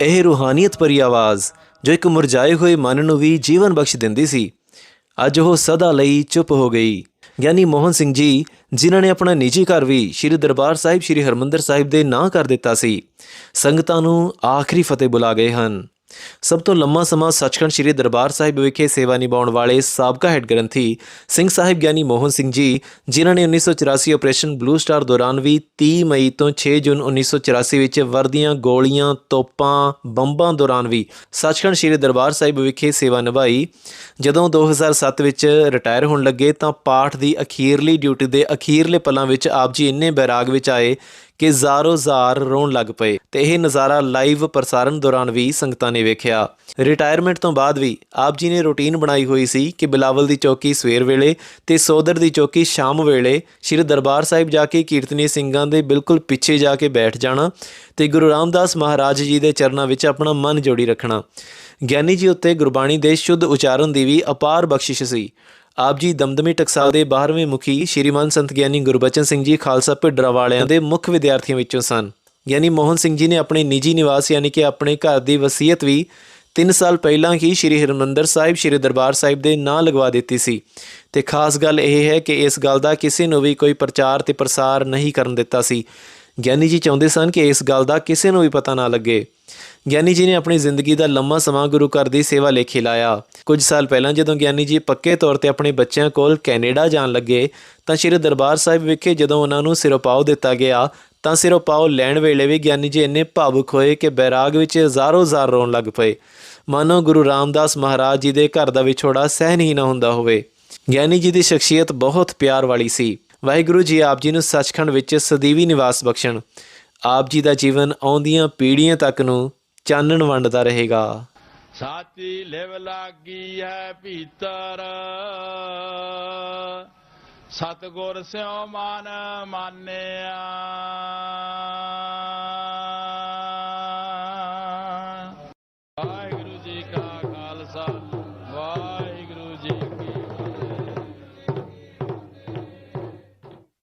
ਇਹ ਰੂਹਾਨੀਅਤ ਭਰੀ ਆਵਾਜ਼, ਜੋ ਇੱਕ ਮੁਰਝਾਏ ਹੋਏ ਮਨ ਨੂੰ ਵੀ ਜੀਵਨ ਬਖਸ਼ ਦਿੰਦੀ ਸੀ। ਅੱਜ ਉਹ ਸਦਾ ਲਈ ਚੁੱਪ ਹੋ ਗਈ। ਗਿਆਨੀ ਮੋਹਨ ਸਿੰਘ ਜੀ, ਜਿਨ੍ਹਾਂ ਨੇ ਆਪਣਾ ਨਿੱਜੀ ਘਰ ਵੀ ਸ੍ਰੀ ਦਰਬਾਰ ਸਾਹਿਬ, ਸ੍ਰੀ ਹਰਮੰਦਰ ਸਾਹਿਬ ਦੇ ਨਾਂ ਕਰ ਦਿੱਤਾ ਸੀ, ਸੰਗਤਾਂ ਨੂੰ ਆਖਰੀ ਫਤਿਹ ਬੁਲਾ ਗਏ ਹਨ। ਸਭ ਤੋਂ ਲੰਮਾ ਸਮਾਂ ਸੱਚਖੰਡ ਸ੍ਰੀ ਦਰਬਾਰ ਸਾਹਿਬ ਵਿਖੇ ਸੇਵਾ ਨਿਭਾਉਣ ਵਾਲੇ ਸਾਬਕਾ ਹੈੱਡ ਗ੍ਰੰਥੀ ਸਿੰਘ ਸਾਹਿਬ ਗਿਆਨੀ ਮੋਹਨ ਸਿੰਘ ਜੀ, ਜਿਨ੍ਹਾਂ ਨੇ 1984 ਆਪਰੇਸ਼ਨ ਬਲੂ ਸਟਾਰ ਦੌਰਾਨ ਵੀ 30 ਮਈ ਤੋਂ 6 ਜੂਨ 1984 ਵਿੱਚ ਵਰਦੀਆਂ, ਗੋਲੀਆਂ, ਤੋਪਾਂ, ਬੰਬਾਂ ਦੌਰਾਨ ਵੀ ਸੱਚਖੰਡ ਸ੍ਰੀ ਦਰਬਾਰ ਸਾਹਿਬ ਵਿਖੇ ਸੇਵਾ ਨਿਭਾਈ। ਜਦੋਂ 2007 ਵਿੱਚ ਰਿਟਾਇਰ ਹੋਣ ਲੱਗੇ ਤਾਂ ਪਾਠ ਦੀ ਅਖੀਰਲੀ ਡਿਊਟੀ ਦੇ ਅਖੀਰਲੇ ਪਲਾਂ ਵਿੱਚ ਆਪ ਜੀ ਇੰਨੇ ਬੈਰਾਗ ਵਿੱਚ ਆਏ ਕਿ ਜ਼ਾਰੋ ਜ਼ਾਰ ਰੋਣ ਲੱਗ ਪਏ ਤੇ ਇਹ ਨਜ਼ਾਰਾ ਲਾਈਵ ਪ੍ਰਸਾਰਣ ਦੌਰਾਨ ਵੀ ਸੰਗਤਾਂ ਨੇ ਵੇਖਿਆ। ਰਿਟਾਇਰਮੈਂਟ ਤੋਂ ਬਾਅਦ ਵੀ ਆਪ ਜੀ ਨੇ ਰੁਟੀਨ ਬਣਾਈ ਹੋਈ ਸੀ ਕਿ ਬਿਲਾਵਲ ਦੀ ਚੌਕੀ ਸਵੇਰ ਵੇਲੇ ਤੇ ਸੋਦਰ ਦੀ ਚੌਕੀ ਸ਼ਾਮ ਵੇਲੇ ਸ੍ਰੀ ਦਰਬਾਰ ਸਾਹਿਬ ਜਾ ਕੇ ਕੀਰਤਨੀ ਸਿੰਘਾਂ ਦੇ ਬਿਲਕੁਲ ਪਿੱਛੇ ਜਾ ਕੇ ਬੈਠ ਜਾਣਾ ਤੇ ਗੁਰੂ ਰਾਮਦਾਸ ਮਹਾਰਾਜ ਜੀ ਦੇ ਚਰਨਾਂ ਵਿੱਚ ਆਪਣਾ ਮਨ ਜੋੜੀ ਰੱਖਣਾ। ਗਿਆਨੀ ਜੀ ਉੱਤੇ ਗੁਰਬਾਣੀ ਦੇ ਸ਼ੁੱਧ ਉਚਾਰਨ ਦੀ ਵੀ ਅਪਾਰ ਬਖਸ਼ਿਸ਼ ਸੀ। ਆਪ ਜੀ ਦਮਦਮੀ ਟਕਸਾਲ ਦੇ 12ਵੇਂ ਮੁਖੀ ਸ਼੍ਰੀਮਾਨ ਸੰਤ ਗਿਆਨੀ ਗੁਰਬਚਨ ਸਿੰਘ ਜੀ ਖਾਲਸਾ ਭਿੱਡਰਾ ਵਾਲਿਆਂ ਦੇ ਮੁੱਖ ਵਿਦਿਆਰਥੀਆਂ ਵਿੱਚੋਂ ਸਨ। ਗਿਆਨੀ ਮੋਹਨ ਸਿੰਘ ਜੀ ਨੇ ਆਪਣੇ ਨਿੱਜੀ ਨਿਵਾਸ ਯਾਨੀ ਕਿ ਆਪਣੇ ਘਰ ਦੀ ਵਸੀਅਤ ਵੀ 3 ਸਾਲ ਪਹਿਲਾਂ ਹੀ ਸ਼੍ਰੀ ਹਰਿਮੰਦਰ ਸਾਹਿਬ, ਸ਼੍ਰੀ ਦਰਬਾਰ ਸਾਹਿਬ ਦੇ ਨਾਂ ਲਗਵਾ ਦਿੱਤੀ ਸੀ। ਤੇ ਖਾਸ ਗੱਲ ਇਹ ਹੈ ਕਿ ਇਸ ਗੱਲ ਦਾ ਕਿਸੇ ਨੂੰ ਵੀ ਕੋਈ ਪ੍ਰਚਾਰ ਤੇ ਪ੍ਰਸਾਰ ਨਹੀਂ ਕਰਨ ਦਿੱਤਾ ਸੀ। ਗਿਆਨੀ ਜੀ ਚਾਹੁੰਦੇ ਸਨ ਕਿ ਇਸ ਗੱਲ ਦਾ ਕਿਸੇ ਨੂੰ ਵੀ ਪਤਾ ਨਾ ਲੱਗੇ। ਗਿਆਨੀ ਜੀ ਨੇ ਆਪਣੀ ਜ਼ਿੰਦਗੀ ਦਾ ਲੰਮਾ ਸਮਾਂ ਗੁਰੂ ਘਰ ਦੀ ਸੇਵਾ ਲਈ ਖਿਲਾਇਆ ਕੁਝ ਸਾਲ ਪਹਿਲਾਂ ਜਦੋਂ ਗਿਆਨੀ ਜੀ ਪੱਕੇ ਤੌਰ ਤੇ ਆਪਣੇ ਬੱਚਿਆਂ ਕੋਲ ਕੈਨੇਡਾ ਜਾਣ ਲੱਗੇ, ਤਾਂ ਸ਼੍ਰੀ ਦਰਬਾਰ ਸਾਹਿਬ ਵਿਖੇ ਜਦੋਂ ਉਹਨਾਂ ਨੂੰ ਸਿਰੋਪਾਓ ਦਿੱਤਾ ਗਿਆ, ਤਾਂ ਸਿਰੋਪਾਓ ਲੈਣ ਵੇਲੇ ਵੀ ਗਿਆਨੀ ਜੀ ਇੰਨੇ ਭਾਵੁਕ ਹੋਏ ਕਿ ਬੈਰਾਗ ਵਿੱਚ ਹਜ਼ਾਰੋਂ ਹਜ਼ਾਰ ਰੋਣ ਲੱਗ ਪਏ। ਮਾਨੋ ਗੁਰੂ ਰਾਮਦਾਸ ਮਹਾਰਾਜ ਜੀ ਦੇ ਘਰ ਦਾ ਵਿਛੋੜਾ ਸਹਿਣ ਹੀ ਨਾ ਹੁੰਦਾ ਹੋਵੇ। ਗਿਆਨੀ ਜੀ ਦੀ ਸ਼ਖਸੀਅਤ ਬਹੁਤ ਪਿਆਰ ਵਾਲੀ ਸੀ। ਵਾਹਿਗੁਰੂ ਜੀ ਆਪ ਜੀ ਨੂੰ ਸੱਚਖੰਡ ਵਿੱਚ ਸਦੀਵੀ ਨਿਵਾਸ ਬਖਸ਼ਣ। ਆਪ ਜੀ ਦਾ ਜੀਵਨ ਆਉਂਦੀਆਂ ਪੀੜ੍ਹੀਆਂ ਤੱਕ ਨੂੰ ਚਾਨਣ ਵੰਡਦਾ ਰਹੇਗਾ। ਸਾਚੀ ਲਿਵ ਲਾਗੀ ਹੈ ਭੀਤਰ। ਸਤਗੁਰ ਸਿਉ ਮਾਨ ਮਾਨਿਆ। ਵਾਹਿਗੁਰੂ।